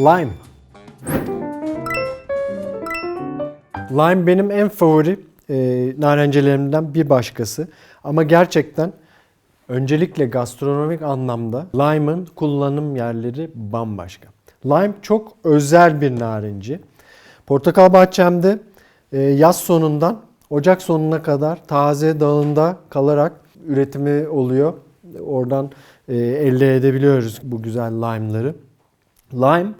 Lime. Lime benim en favori e, narencelerimden bir başkası. Ama gerçekten öncelikle gastronomik anlamda lime'ın kullanım yerleri bambaşka. Lime çok özel bir narenci. Portakal bahçemde e, yaz sonundan Ocak sonuna kadar taze dağında kalarak üretimi oluyor. Oradan e, elde edebiliyoruz bu güzel lime'ları. Lime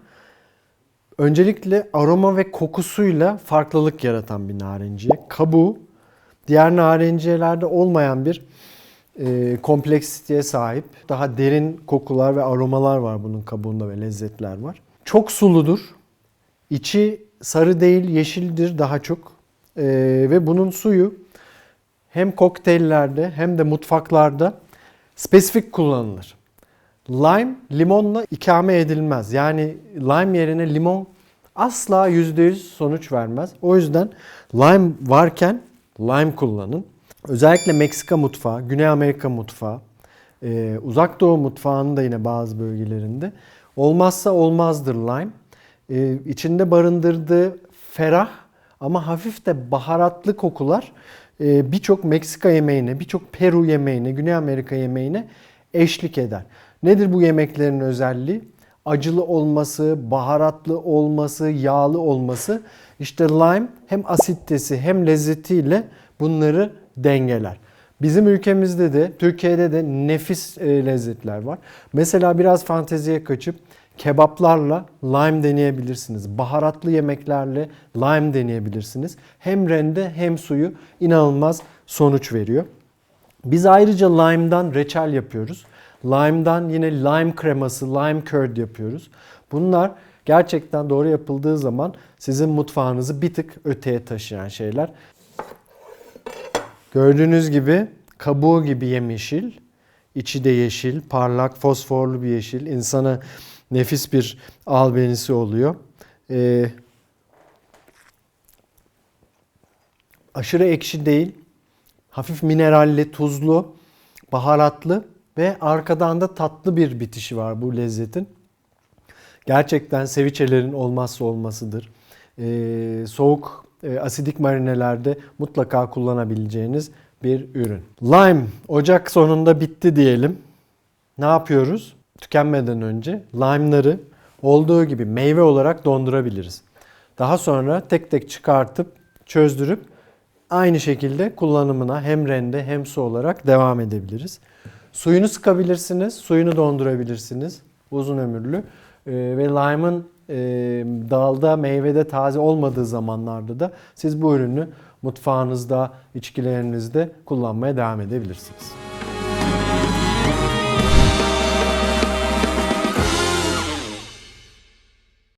öncelikle aroma ve kokusuyla farklılık yaratan bir narenciye. Kabuğu diğer narenciyelerde olmayan bir e, kompleksiteye sahip. Daha derin kokular ve aromalar var bunun kabuğunda ve lezzetler var. Çok suludur. İçi sarı değil yeşildir daha çok. E, ve bunun suyu hem kokteyllerde hem de mutfaklarda spesifik kullanılır. Lime limonla ikame edilmez. Yani lime yerine limon asla %100 sonuç vermez. O yüzden lime varken lime kullanın. Özellikle Meksika mutfağı, Güney Amerika mutfağı, e, Uzak Doğu mutfağının da yine bazı bölgelerinde olmazsa olmazdır lime. E, içinde barındırdığı ferah ama hafif de baharatlı kokular e, birçok Meksika yemeğine, birçok Peru yemeğine, Güney Amerika yemeğine eşlik eder. Nedir bu yemeklerin özelliği? Acılı olması, baharatlı olması, yağlı olması. İşte lime hem asitesi hem lezzetiyle bunları dengeler. Bizim ülkemizde de, Türkiye'de de nefis e, lezzetler var. Mesela biraz fanteziye kaçıp kebaplarla lime deneyebilirsiniz. Baharatlı yemeklerle lime deneyebilirsiniz. Hem rende hem suyu inanılmaz sonuç veriyor. Biz ayrıca lime'dan reçel yapıyoruz. Lime'dan yine lime kreması, lime curd yapıyoruz. Bunlar gerçekten doğru yapıldığı zaman sizin mutfağınızı bir tık öteye taşıyan şeyler. Gördüğünüz gibi kabuğu gibi yemyeşil, içi de yeşil, parlak, fosforlu bir yeşil. İnsana nefis bir albenisi oluyor. Ee, aşırı ekşi değil, hafif mineralli, tuzlu, baharatlı ve arkadan da tatlı bir bitişi var bu lezzetin. Gerçekten seviçelerin olmazsa olmasıdır. Ee, soğuk e, asidik marinelerde mutlaka kullanabileceğiniz bir ürün. Lime Ocak sonunda bitti diyelim. Ne yapıyoruz? Tükenmeden önce lime'ları olduğu gibi meyve olarak dondurabiliriz. Daha sonra tek tek çıkartıp çözdürüp aynı şekilde kullanımına hem rende hem su olarak devam edebiliriz. Suyunu sıkabilirsiniz, suyunu dondurabilirsiniz. Uzun ömürlü. Ee, ve lime'ın e, dalda, meyvede taze olmadığı zamanlarda da siz bu ürünü mutfağınızda, içkilerinizde kullanmaya devam edebilirsiniz.